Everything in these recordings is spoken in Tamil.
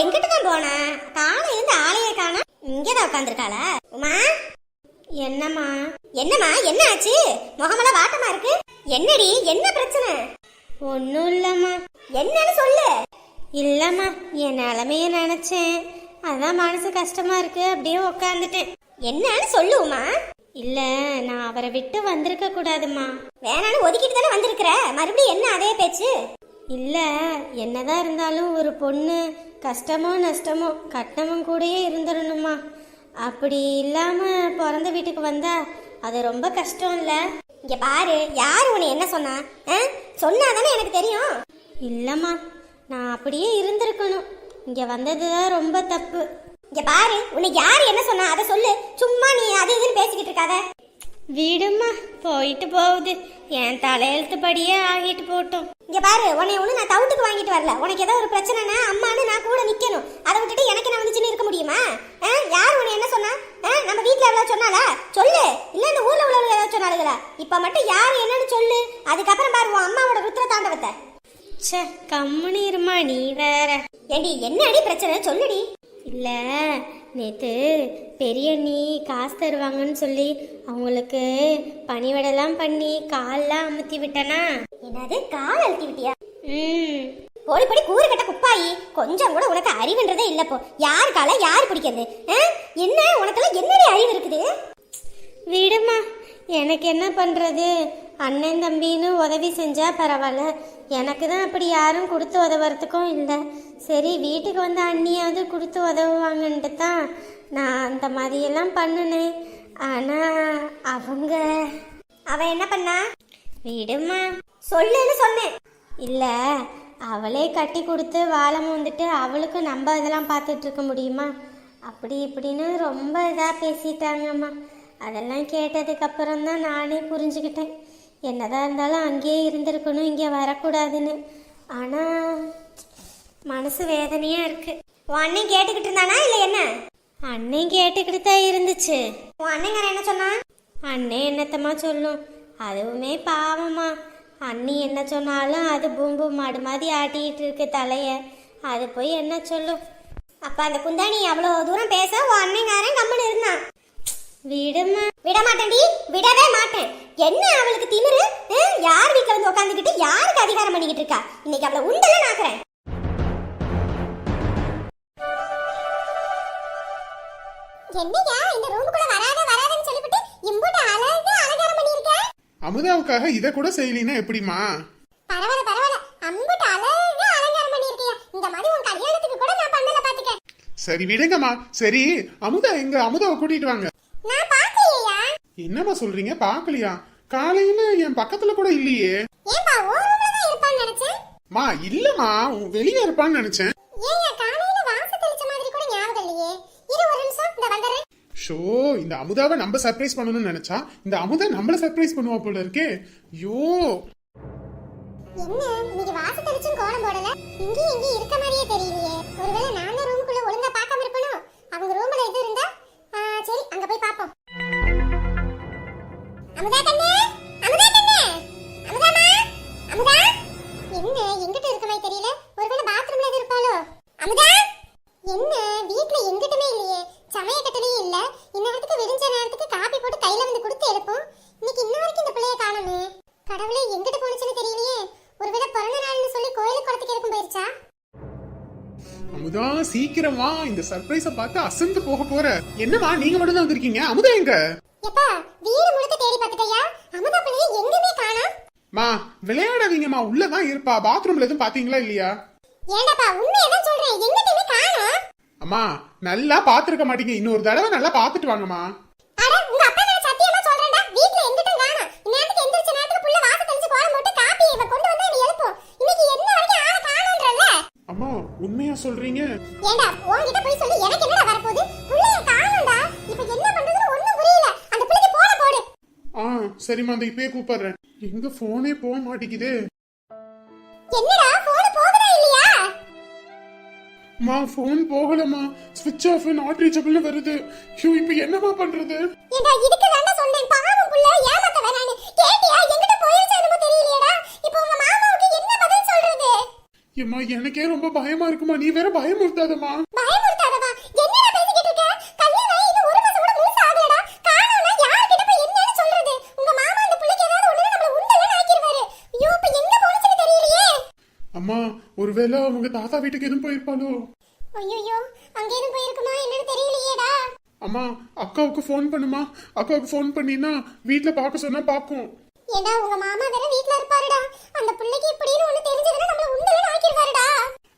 எங்கிட்டு தான் போனா. காலை இருந்து ஆளையே காணா இங்கதான் உட்காந்துருக்காளா உமா? என்னம்மா? என்னம்மா? என்ன ஆச்சு? முகமெல்லாம் வாட்டமா இருக்கு? என்னடி? என்ன பிரச்சனை? ஒன்றும் இல்லைம்மா. என்னன்னு சொல்லு. இல்லைம்மா என் நிலமைய நினைச்சேன். அதான் மனசு கஷ்டமா இருக்கு. அப்படியே உட்காந்துட்டேன் என்னன்னு சொல்லுவோமா இல்ல நான் அவரை விட்டு வந்திருக்க கூடாதுமா வேணாலும் ஒதுக்கிட்டு தானே வந்திருக்கிற? மறுபடியும் என்ன அதே பேச்சு? இல்ல என்னதான் இருந்தாலும் ஒரு பொண்ணு கஷ்டமோ நஷ்டமோ கட்டமும் கூடயே இருந்துடணுமா? அப்படி இல்லாமல் பிறந்த வீட்டுக்கு வந்தா அது ரொம்ப கஷ்டம் இல்லை இங்கே பாரு யார் உன்னை என்ன சொன்னா? தானே எனக்கு தெரியும். இல்லைம்மா நான் அப்படியே இருந்திருக்கணும். இங்கே வந்தது தான் ரொம்ப தப்பு. இங்கே பாரு உன்னை யார் என்ன சொன்னா அதை சொல்லு. சும்மா நீ அது இதுன்னு பேசிக்கிட்டு இருக்காத. வீடுமா போயிட்டு போகுது. என் தலையெழுத்துப்படியே ஆகிட்டு போட்டோம். இங்க பாரு உன்னை ஒண்ணு நான் தவுட்டுக்கு வாங்கிட்டு வரல. உனக்கு ஏதோ ஒரு பிரச்சனைனா அம்மானு நான் கூட நிக்கணும். அதை விட்டுட்டு எனக்கு நான் வந்துச்சுன்னு இருக்க முடியுமா? ஆ, யார் உன்னை என்ன சொன்னா? ஆ, நம்ம வீட்ல எவ்வளவு சொன்னாலா சொல்லு. இல்ல இந்த ஊர்ல உள்ளவங்க ஏதாவது சொன்னாலுங்களா இப்ப மட்டும் யார் என்னன்னு சொல்லு. அதுக்கப்புறம் பாரு உன் அம்மாவோட ருத்ர தாண்டவத்தை. ச்சே கம்முனு இருமா நீ வேற. ஏடி என்னடி பிரச்சனை? சொல்லுடி. இல்ல நேற்று பெரிய நீ காசு தருவாங்கன்னு சொல்லி அவங்களுக்கு பனிவடைலாம் பண்ணி கால்லாம் அமுத்தி விட்டனா? என்னது கால் அழுத்தி விட்டியா? ம். போடி போடி கூறு கட்ட குப்பாயி கொஞ்சம் கூட உனக்கு அறிவுன்றதே இல்ல போ. யார் காலை யார் பிடிக்கிறது? என்ன? உனக்கெல்லாம் என்னடி அறிவு இருக்குது? விடுமா எனக்கு என்ன பண்ணுறது அண்ணன் தம்பின்னு உதவி செஞ்சா பரவாயில்ல. எனக்கு தான் அப்படி யாரும் கொடுத்து உதவுறதுக்கும் இல்லை. சரி வீட்டுக்கு வந்த அண்ணியாவது கொடுத்து உதவுவாங்கன்ட்டு தான் நான் அந்த மாதிரியெல்லாம் பண்ணினேன். ஆனால் அவங்க அவ என்ன பண்ணா? விடுமா? சொல்லுன்னு சொன்னேன். இல்லை அவளே கட்டி கொடுத்து வாழம் வந்துட்டு அவளுக்கு நம்ம இதெல்லாம் பார்த்துட்டு இருக்க முடியுமா? அப்படி இப்படின்னு ரொம்ப இதாக பேசிட்டாங்கம்மா. அதெல்லாம் கேட்டதுக்கு அப்புறம் தான் நானே புரிஞ்சுக்கிட்டேன். என்னதான் இருந்தாலும் அங்கேயே இருந்திருக்கணும் இங்கே வரக்கூடாதுன்னு. ஆனால் மனசு வேதனையாக இருக்கு. உன் அண்ணன் கேட்டுக்கிட்டு இருந்தானா இல்லை என்ன? அண்ணன் கேட்டுக்கிட்டு தான் இருந்துச்சு. உன் அண்ணன் என்ன சொன்னா அண்ணன் என்னத்தம்மா சொல்லும்? அதுவுமே பாவமா. அண்ணி என்ன சொன்னாலும் அது பூம்பு மாடு மாதிரி ஆட்டிக்கிட்டு இருக்கு தலைய. அது போய் என்ன சொல்லும்? அப்ப அந்த குந்தாணி அவ்வளோ தூரம் பேச உன் அண்ணங்காரன் கம்மன் இருந்தான். விடுமா. விட மாட்டேன்டி விடவே மாட்டேன். என்ன அவளுக்கு திமிரு? யார் வீட்டுல வந்து உட்காந்துக்கிட்டு யாருக்கு அதிகாரம் பண்ணிக்கிட்டு இருக்கா? இன்னைக்கு அவளை உண்டெல்லாம் நாக்குறேன். என்னையா இந்த ரூமுக்குள்ள வராத வராதன்னு சொல்லிவிட்டு இம்புட்டு அழகா அமுதாவுக்காக இதை கூட செய்யலினா எப்படிமா பரவாயில்ல பரவாயில்ல. அம்புட்டு அழகா அலங்காரம் பண்ணிருக்கியா இந்த மாதிரி உன் கல்யாணத்துக்கு கூட நான் பண்ணல பாத்துக்க சரி விடுங்கம்மா. சரி அமுதா எங்க? அமுதாவை கூட்டிட்டு வாங்க. நான் பாக்கலையா என்னம்மா சொல்றீங்க? பாக்கலையா காலையில என் பக்கத்துல கூட இல்லையே. ஏன்பா ஓ ரூம்ல தான் இருப்பான்னு நினைச்சேன். மா இல்லம்மா. உன் வெளியே இருப்பான்னு நினைச்சேன். ஏங்க காலையில வாச தெளிச்ச மாதிரி கூட ஞாபகம் இல்லையே. இரு ஒரு நிமிஷம். இந்த வந்துடுறேன். ஷோ இந்த அமுதாவை நம்ம சர்ப்ரைஸ் பண்ணணும்னு நினைச்சா இந்த அமுதா நம்மள சர்ப்ரைஸ் பண்ணுவா போல இருக்கே. ஐயோ என்ன இன்னைக்கு வாசு தெளிச்சும் கோலம் போடல? இங்கேயும் இங்கேயும் இருக்க மாதிரியே தெரியலையே. ஒருவேளை நான் தான் ரூமுக்குள்ள ஒழுங்கா அமுதா சீக்கிரமா இந்த சர்ப்ரைஸ பார்த்து அசந்து போக போற. என்னம்மா நீங்க மட்டும் தான் வந்திருக்கீங்க? அமுதா எங்க? எப்பா வீடு முழுக்க தேடி பார்த்துட்டயா? அமுதா பிள்ளைய எங்குமே காணோம் மா விளையாடாதீங்கம்மா. உள்ளதான் இருப்பா. பாத்ரூம்ல எதுவும் பாத்தீங்களா இல்லையா? ஏண்டாப்பா உண்மையை தான் சொல்றேன். எங்கிட்டயுமே காணோம் அம்மா நல்லா பாத்துருக்க மாட்டீங்க. இன்னொரு தடவை நல்லா பாத்துட்டு வாங்கம்மா. அம்மா உண்மையா சொல்றீங்க? ஏண்டா உன்கிட்ட போய் சொல்லி எனக்கு என்னடா வரப்போகுது? புள்ளைய காணோம்டா. இப்ப என்ன பண்றதுன்னு ஒண்ணும் புரியல. அந்த புள்ளைக்கு போட போடு. ஆ சரிம்மா அந்த இப்பயே கூப்பிடுறேன். எங்க போனே போக மாட்டேங்குது. என்னடா போன் போகுதா இல்லையா? மா போன் போகலம்மா. ஸ்விட்ச் ஆஃப் நாட் ரீச்சபிள்னு வருது. ஐயோ இப்போ என்னம்மா பண்றது? ஏண்டா இதுக்கு தாண்டா சொன்னேன். பாவம் புள்ள ஏமாத்த வேணான்னு கேட்டியா? எங்கிட்ட போயிருச்சா என்னமோ தெரியலையேடா. இப்போ உங்க மாமாவுக்கு ஏம்மா எனக்கே ரொம்ப பயமா இருக்குமா? நீ வேற பயமுறுத்தாதம்மா. பயமுறுத்தாதவா? என்னடா பேசிக்கிட்டு இருக்க? கல்யாணம் இன்னும் ஒரு மாசம் கூட முழுசா ஆகலடா. காணோம்னா யார்கிட்ட போய் என்னன்னு சொல்றது? உங்க மாமா அந்த புள்ளைக்கு ஏதாவது ஒண்ணு நம்மள உண்டலன்னு ஆக்கிடுவாரு ஐயோ இப்ப எங்க போனுச்சுன்னு தெரியலையே. அம்மா ஒருவேளை அவங்க தாத்தா வீட்டுக்கு எதுவும் போயிருப்பாளோ? ஐயோ அங்க எதுவும் போயிருக்குமா? என்னன்னு தெரியலையேடா. அம்மா அக்காவுக்கு ஃபோன் பண்ணுமா? அக்காவுக்கு ஃபோன் பண்ணினா வீட்ல பார்க்க சொன்னா பார்க்கும். ஏடா உங்க மாமா வேற வீட்ல இருப்பாருடா.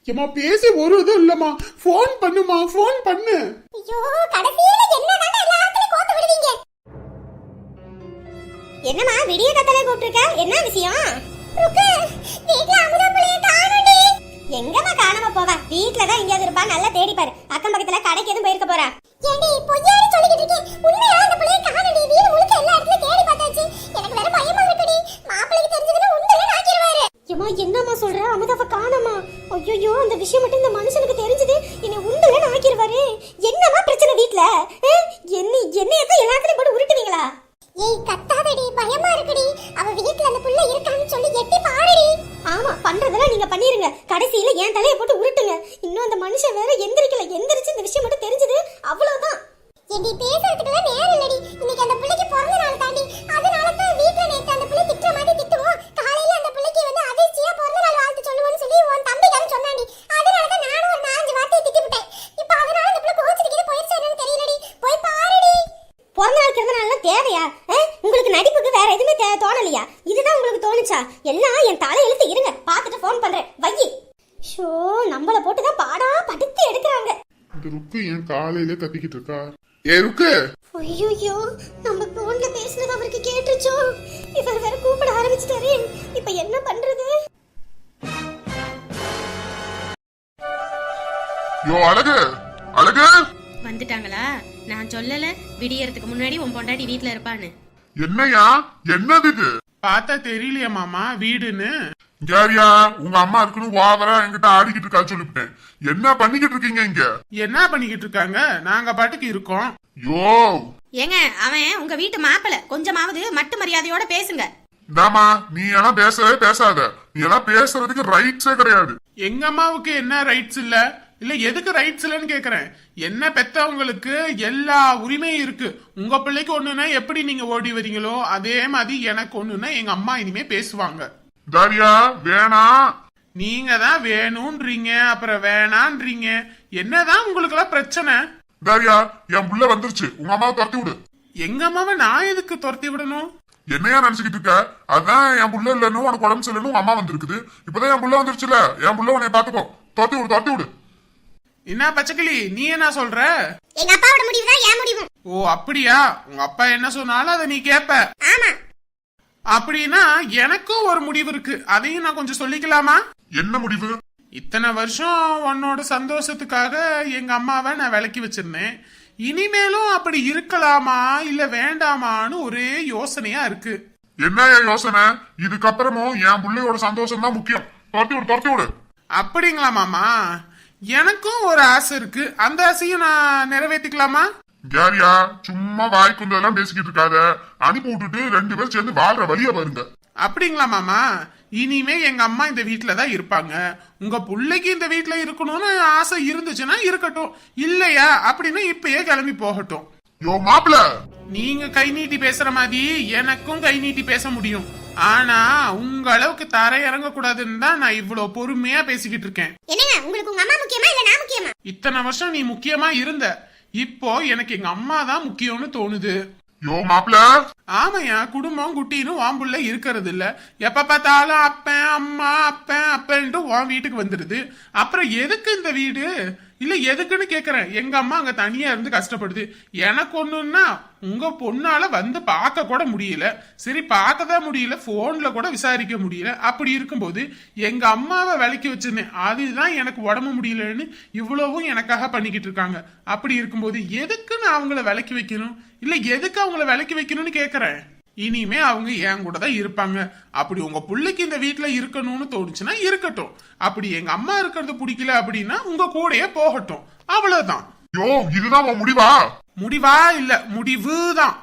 ஏமா பேசி ஒரு இதுவும் இல்லம்மா. ஃபோன் பண்ணுமா ஃபோன் பண்ணு. ஐயோ கடைசியில என்னதான் எல்லாத்தையும் கோத்து விடுவீங்க? என்னம்மா விடிய கத்தலை கூப்பிட்டுருக்க? என்ன விஷயம்? ருக்கு வீட்ல அமுதா புள்ளைய காணோடி எங்கம்மா காணாம போவ? வீட்ல தான் எங்கயாவது இருப்பா? நல்லா தேடி பாரு. அக்கம் பக்கத்துல கடைக்கு எதுவும் போயிருக்க போறா? ஏண்டி பொய்யாடி சொல்லிக்கிட்டு இருக்கேன் உண்மையா அந்த புள்ளைய காணோடி வீடு முழுக்க எல்லா இடத்துலயும் காலையில கத்திக்கிட்டு இருக்கா? ஏ ருக்கு. ஐயோ நம்ம போன்ல பேசுனது அவருக்கு கேட்டுச்சோ? இவர் வேற கூப்பிட ஆரம்பிச்சிட்டாரு. இப்ப என்ன பண்றது? யோ அழகு. அழகு. வந்துட்டாங்களா? நான் சொல்லல விடியறதுக்கு முன்னாடி உன் பொண்டாட்டி வீட்ல இருப்பான்னு. என்னையா என்னது இது? பார்த்தா தெரியலையா மாமா வீடுன்னு. யாரியா உங்க அம்மா இருக்குன்னு ஓவரா என்கிட்ட ஆடிக்கிட்டு இருக்கா சொல்லிவிட்டேன். என்ன பண்ணிக்கிட்டு இருக்கீங்க இங்க? என்ன பண்ணிக்கிட்டு இருக்காங்க? நாங்க பாட்டுக்கு இருக்கோம். யோ! ஏங்க அவன் உங்க வீட்டு மாப்பிள. கொஞ்சமாவது மட்டு மரியாதையோட பேசுங்க. இந்தாமா நீ எல்லாம் பேசவே பேசாத. நீ எல்லாம் பேசுறதுக்கு ரைட்ஸே கிடையாது. எங்க அம்மாவுக்கு என்ன ரைட்ஸ் இல்ல? இல்ல எதுக்கு ரைட்ஸ் இல்லைன்னு கேக்குறேன். என்ன பெத்தவங்களுக்கு எல்லா உரிமையும் இருக்கு. உங்க பிள்ளைக்கு ஒண்ணுன்னா எப்படி நீங்க ஓடி வரீங்களோ அதே மாதிரி எனக்கு ஒண்ணுன்னா எங்க அம்மா இனிமே பேசுவாங்க. தாரியா வேணாம் நீங்க தான் வேணும்ன்றீங்க அப்புறம் வேணான்றீங்க. என்னதான் உங்களுக்கு எல்லாம் பிரச்சனை? தாரியா என் புள்ள வந்துருச்சு. உங்க அம்மாவை துரத்தி விடு. எங்க அம்மாவை நான் எதுக்கு துரத்தி விடணும்? என்னையா நினைச்சுக்கிட்டு இருக்க? அதான் என் புள்ள இல்லன்னு உனக்கு உடம்பு சரியில்லைன்னு உங்க அம்மா வந்திருக்குது. இப்பதான் என் புள்ள வந்துருச்சுல. என் புள்ள உன்னை பாத்துக்கோ துரத்தி விடு துரத்தி விடு. என்ன பச்சைக்கிளி நீ என்ன சொல்ற? எங்க அப்பாவோட முடிவு தான் என் முடிவு ஓ அப்படியா? உங்க அப்பா என்ன சொன்னாலும் அதை நீ கேப்ப. ஆமா. அப்படின்னா எனக்கும் ஒரு முடிவு இருக்கு. அதையும் நான் கொஞ்சம் சொல்லிக்கலாமா? என்ன முடிவு? இத்தனை வருஷம் உன்னோட சந்தோஷத்துக்காக எங்க அம்மாவை நான் விலக்கி வச்சிருந்தேன். இனிமேலும் அப்படி இருக்கலாமா இல்ல வேண்டாமான்னு ஒரே யோசனையா இருக்கு. என்னய்யா யோசனை? இதுக்கப்புறமும் என் புள்ளையோட சந்தோஷம் தான் முக்கியம். துரத்தி விடு துரத்தி விடு. அப்படிங்களா மாமா? எனக்கும் ஒரு ஆசை இருக்கு. அந்த ஆசையும் நான் நிறைவேற்றிக்கலாமா யாரியா சும்மா வாய்க்குந்ததெல்லாம் பேசிக்கிட்டு இருக்காத. அனுப்பி விட்டுட்டு ரெண்டு பேரும் சேர்ந்து வாழ்ற வழிய பாருங்க. அப்படிங்களா மாமா? இனிமே எங்க அம்மா இந்த வீட்ல தான் இருப்பாங்க. உங்க புள்ளைக்கு இந்த வீட்ல இருக்கணும்னு ஆசை இருந்துச்சுன்னா இருக்கட்டும். இல்லையா? அப்படின்னா இப்பயே கிளம்பி போகட்டும். யோ மாப்பிள நீங்க கை நீட்டி பேசுற மாதிரி எனக்கும் கை நீட்டி பேச முடியும். ஆனா உங்க அளவுக்கு தரை இறங்க கூடாதுன்னு தான் நான் இவ்வளவு பொறுமையா பேசிக்கிட்டு இருக்கேன். என்னங்க உங்களுக்கு உங்க அம்மா முக்கியமா இல்ல நான் முக்கியமா? இத்தனை வருஷம் நீ முக்கியமா இருந்த. இப்போ எனக்கு எங்க அம்மா தான் முக்கியம்னு தோணுது. யோ மாப்பிள ஆமையா குடும்பம் குட்டின்னு வாம்புள்ள இருக்கிறது இல்ல எப்ப பார்த்தாலும் அப்பன் அம்மா அப்பன் அப்பன்ட்டு உன் வீட்டுக்கு வந்துடுது. அப்புறம் எதுக்கு இந்த வீடு? இல்ல எதுக்குன்னு கேக்குறேன். எங்க அம்மா அங்க தனியா இருந்து கஷ்டப்படுது. எனக்கு ஒண்ணுன்னா உங்க பொண்ணால வந்து பார்க்க கூட முடியல. சரி பார்க்க தான் முடியல போன்ல கூட விசாரிக்க முடியல. அப்படி இருக்கும்போது எங்க அம்மாவை விலைக்கு வச்சிருந்தேன். அதுதான் எனக்கு உடம்பு முடியலன்னு இவ்வளவும் எனக்காக பண்ணிக்கிட்டு இருக்காங்க. அப்படி இருக்கும்போது எதுக்கு நான் அவங்கள விலைக்கு வைக்கணும்? இல்ல எதுக்கு அவங்கள விலைக்கு வைக்கணும்னு கேக்குறேன்? இனிமே அவங்க என் கூட தான் இருப்பாங்க. அப்படி உங்க புள்ளைக்கு இந்த வீட்ல இருக்கணும்னு தோணுச்சுன்னா இருக்கட்டும். அப்படி எங்க அம்மா இருக்கிறது பிடிக்கல அப்படின்னா உங்க கூடயே போகட்டும். அவ்வளவுதான். யோ இதுதான் உன் முடிவா? முடிவா இல்ல முடிவு தான்.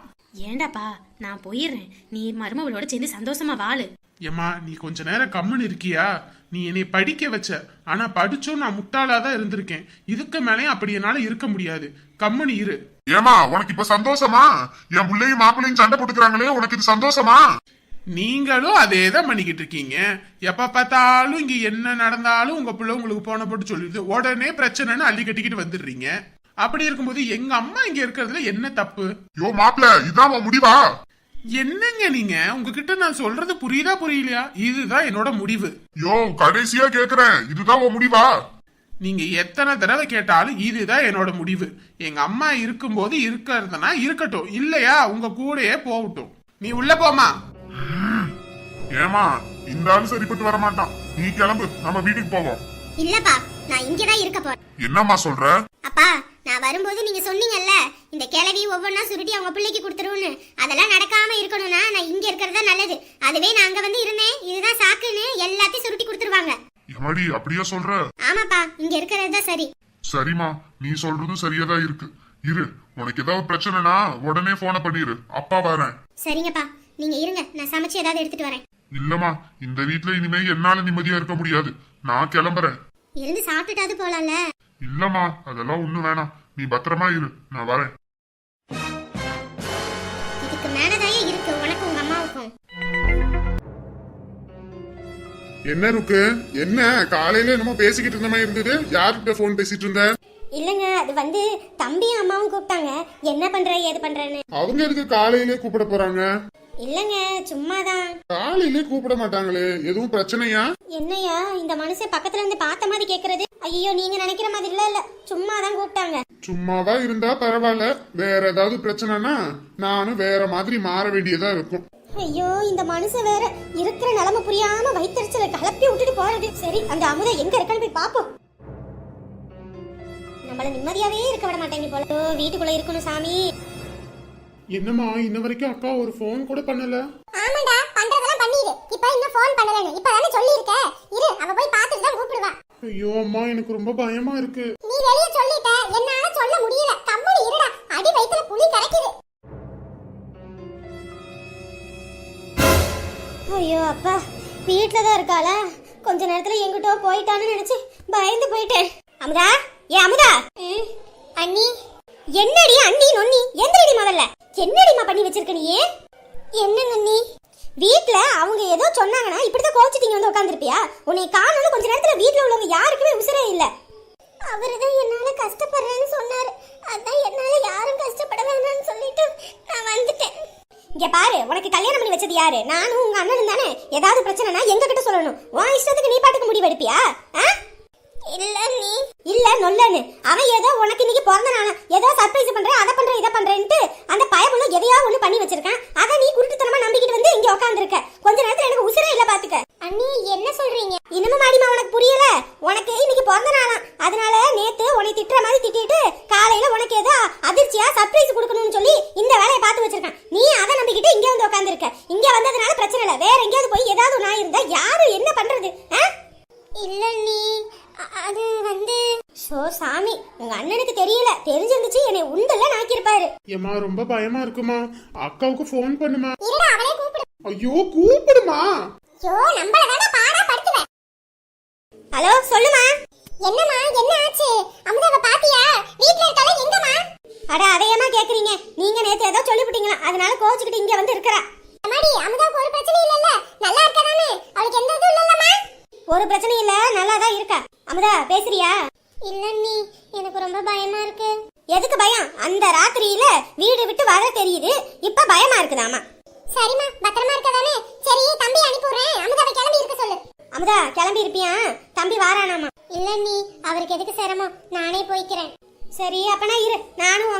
ஏண்டாப்பா நான் போயிடுறேன். நீ மருமகளோட சேர்ந்து சந்தோஷமா வாழு. ஏம்மா நீ கொஞ்ச நேரம் கம்முன்னு இருக்கியா? நீ என்னை படிக்க வச்ச. ஆனா படிச்சும் நான் முட்டாளா தான் இருந்திருக்கேன். இதுக்கு மேலேயும் அப்படி என்னால இருக்க முடியாது. கம்முனு இரு. ஏமா உனக்கு இப்ப சந்தோஷமா? என் பிள்ளையும் மாப்பிள்ளையும் சண்டை போட்டுக்கிறாங்களே உனக்கு இது சந்தோஷமா? நீங்களும் அதே தான் பண்ணிக்கிட்டு இருக்கீங்க. எப்ப பார்த்தாலும் இங்க என்ன நடந்தாலும் உங்க பிள்ளை உங்களுக்கு போன போட்டு சொல்லிடுது. உடனே பிரச்சனைன்னு அள்ளி கட்டிக்கிட்டு வந்துடுறீங்க. அப்படி இருக்கும்போது எங்க அம்மா இங்க இருக்கிறதுல என்ன தப்பு? யோ மாப்பிள்ள இதான் முடிவா? என்னங்க நீங்க? உங்ககிட்ட நான் சொல்றது புரியுதா புரியலையா? இதுதான் என்னோட முடிவு. யோ கடைசியா கேக்குறேன். இதுதான் உன் முடிவா? நீங்க எத்தனை தடவை கேட்டாலும் இதுதான் என்னோட முடிவு. எங்க அம்மா இருக்கும்போது இருக்கிறதுனா இருக்கட்டும். இல்லையா உங்க கூடயே போகட்டும். நீ உள்ள போமா ஏமா இந்த ஆளு சரிப்பட்டு வர மாட்டான் நீ கிளம்பு நம்ம வீட்டுக்கு போவோம். இல்லப்பா நான் இங்கதான் இருக்க போறேன். என்னம்மா சொல்ற? அப்பா நான் வரும்போது நீங்க சொன்னீங்கல்ல இந்த கிழவி ஒவ்வொன்றா சுருட்டி அவங்க பிள்ளைக்கு கொடுத்துருவோன்னு அதெல்லாம் நடக்காம இருக்கணும்னா நான் இங்க இருக்கிறது தான் நல்லது. அதுவே நான் அங்க வந்து இருந்தேன் இதுதான் சாக்குன்னு எல்லாத்தையும் சுருட்டி கொடுத்துருவாங்க. எமாடி அப்படியா சொல்ற? ஆமாப்பா இங்க இருக்கிறது சரி. சரிம்மா நீ சொல்றதும் சரியாதான் இருக்கு. இரு உனக்கு ஏதாவது பிரச்சனைனா உடனே போனை பண்ணிரு. அப்பா வரேன். சரிங்கப்பா நீங்க இருங்க நான் சமைச்சு ஏதாவது எடுத்துட்டு வரேன். இல்லம்மா இந்த வீட்ல இனிமே என்னால நிம்மதியா இருக்க முடியாது. நான் கிளம்புறேன். இருந்து சாப்பிட்டுட்டாது போலாம்ல. இல்லம்மா அதெல்லாம் ஒண்ணு வேணாம். நீ பத்திரமா இரு நான் வரேன். என்ன இருக்கு? என்ன? காலையில என்னமோ பேசிக்கிட்டு இருந்த மாதிரி இருந்தது. யார்கிட்ட போன் பேசிட்டு இருந்த? இல்லங்க அது வந்து தம்பியும் அம்மாவும் கூப்பிட்டாங்க. என்ன பண்ற ஏது பண்றேன்னு. அவங்க எதுக்கு காலையிலே கூப்பிட போறாங்க? இல்லங்க சும்மாதான். காலையிலே கூப்பிட மாட்டாங்களே. எதுவும் பிரச்சனையா? என்னையா இந்த மனுஷன் பக்கத்துல இருந்து பார்த்த மாதிரி கேக்குறது? ஐயோ நீங்க நினைக்கிற மாதிரி இல்ல இல்ல. சும்மாதான் கூப்பிட்டாங்க. சும்மாவா இருந்தா பரவாயில்ல. வேற ஏதாவது பிரச்சனைனா நானும் வேற மாதிரி மாற வேண்டியதா இருக்கும். ஐயோ இந்த மனுஷன் வேற இருக்கிற நிலைமை புரியாம வயிற்றுச்சல கலப்பி விட்டுட்டு போறது சரி அந்த அமுதா எங்க இருக்கான்னு போய் பாப்போம் நம்மள நிம்மதியாவே இருக்க விட மாட்டேங்க போல. வீட்டுக்குள்ள இருக்கணும் சாமி. என்னம்மா இன்ன வரைக்கும் அக்கா ஒரு ஃபோன் கூட பண்ணல. ஆமாடா பண்றதெல்லாம் பண்ணிடு இப்ப இன்னும் ஃபோன் பண்ணலன்னு. இப்ப தானே சொல்லி இருக்க இரு அவ போய் பார்த்துட்டு தான் கூப்பிடுவா. ஐயோ அம்மா எனக்கு ரொம்ப பயமா இருக்கு. நீ வெளிய சொல்லிட்ட. என்னால சொல்ல முடியல. கம்முனு இருடா. அடி வயித்துல புளி கரைக்குது. ஐயோ அப்பா. வீட்ல தான் இருக்காளா? கொஞ்ச நேரத்துல எங்கிட்டோ போயிட்டான்னு நினைச்சு பயந்து போயிட்டேன். அமுதா? ஏ அமுதா? அண்ணி? என்னடி அண்ணி நொண்ணி? எந்திரடி முதல்ல. என்னடிமா பண்ணி வச்சிருக்க நீ? என்னங்க அண்ணி வீட்ல அவங்க ஏதோ சொன்னாங்கன்னா இப்படிதான் கோச்சிட்டீங்க வந்து உட்காந்துருப்பியா உன்னை காணணும் கொஞ்ச நேரத்துல வீட்ல உள்ளவங்க யாருக்குமே உசுரே இல்ல. அவர்தான் என்னால கஷ்டப்படுறேன்னு சொன்னாரு. அதான் என்னால யாரும் கஷ்டப்பட வேணாம்னு சொல்லிட்டு நான் வந்துட்டேன். இங்க பாரு உனக்கு கல்யாணம் பண்ணி வச்சது யாரு? நானும் உங்க அண்ணனும் தானே? ஏதாவது பிரச்சனைனா எங்க கிட்ட சொல்லணும். உன் இஷ்டத்துக்கு நீ பாட்டுக்கு முடிவு எடுப்பியா ஆ? இல்ல நீ. இல்ல நொல்லன்னு. அவன் ஏதோ உனக்கு இன்னைக்கு பிறந்த நாள். ஏதோ சர்ப்ரைஸ் பண்றேன் அதை பண்றேன் இதை பண்றேன்ட்டு அந்த பயமுள்ள எதையோ ஒண்ணு பண்ணி வச்சிருக்கான். அதை நீ குருட்டுத்தனமா நம்பிக்கிட்டு வந்து இங்க உட்காந்துருக்க கொஞ்ச நேரத்துல எனக்கு உசுரே இல்ல பாத்துக்க. அண்ணி என்ன சொல்றீங்க? இன்னமும் மாடிமா உனக்கு புரியல? உனக்கு இன்னைக்கு பிறந்த நாளாம் அதனால நேத்து உன்னை திட்டுற மாதிரி திட்டிட்டு காலையில உனக்கு ஏதோ அதிர்ச்சியா சர்ப்ரைஸ் கொடுக்கணும்னு சொல்லி இந்த வேலையை பார்த்து வச்சிருக்கான். நீ அதை நம்பிக்கிட்டு இங்க வந்து உட்காந்துருக்க இங்க வந்ததுனால பிரச்சனை இல்ல. வேற எங்கேயாவது போய் ஏதாவது நான் இருந்தா யாரு என்ன பண்றது? இல்ல நீ அது வந்து ஷோ சாமி. உங்க அண்ணனுக்கு தெரியல. தெரிஞ்சிருந்துச்சு என்னை உண்டல்ல நாக்கிருப்பாரு ஏம்மா ரொம்ப பயமா இருக்குமா? அக்காவுக்கு ஃபோன் பண்ணுமா? இருடா அவளே கூப்பிடு. ஐயோ கூப்பிடுமா? ஐயோ நம்மள வேணா பாடா படுத்துவ. ஹலோ சொல்லுமா. என்னம்மா என்ன ஆச்சு? அமுதாவை பாத்தியா? வீட்ல இருக்கால எங்கம்மா? அட அதையமா கேக்குறீங்க. நீங்க நேத்து ஏதோ சொல்லிவிட்டீங்களா? அதனால கோச்சுக்கிட்டு இங்க வந்து இருக்கறா. அம்மாடி அமுதாவுக்கு ஒரு பிரச்சனை இல்லல்ல. நல்லா இருக்கா தானே? அவளுக்கு எந்த இதுவும் இல்லல்லம்மா. ஒரு பிரச்சனையும் இல்ல நல்லா தான் இருக்கா அமுதா பேசுறியா? இல்ல நீ எனக்கு ரொம்ப பயமா இருக்கு. எதுக்கு பயம்? அந்த ராத்திரியில வீடு விட்டு வர தெரியுது. இப்ப பயமா இருக்குதாமா? சரிம்மா பத்திரமா இருக்க தானே சரி தம்பி அனுப்பிடுறேன் அமுதாவை கிளம்பி இருக்க சொல்லு. அமுதா கிளம்பி இருப்பியா? தம்பி வாரானாமா? இல்ல நீ அவருக்கு எதுக்கு சிரமம்? நானே போய்க்கிறேன். சரி அப்பனா இரு. நானும்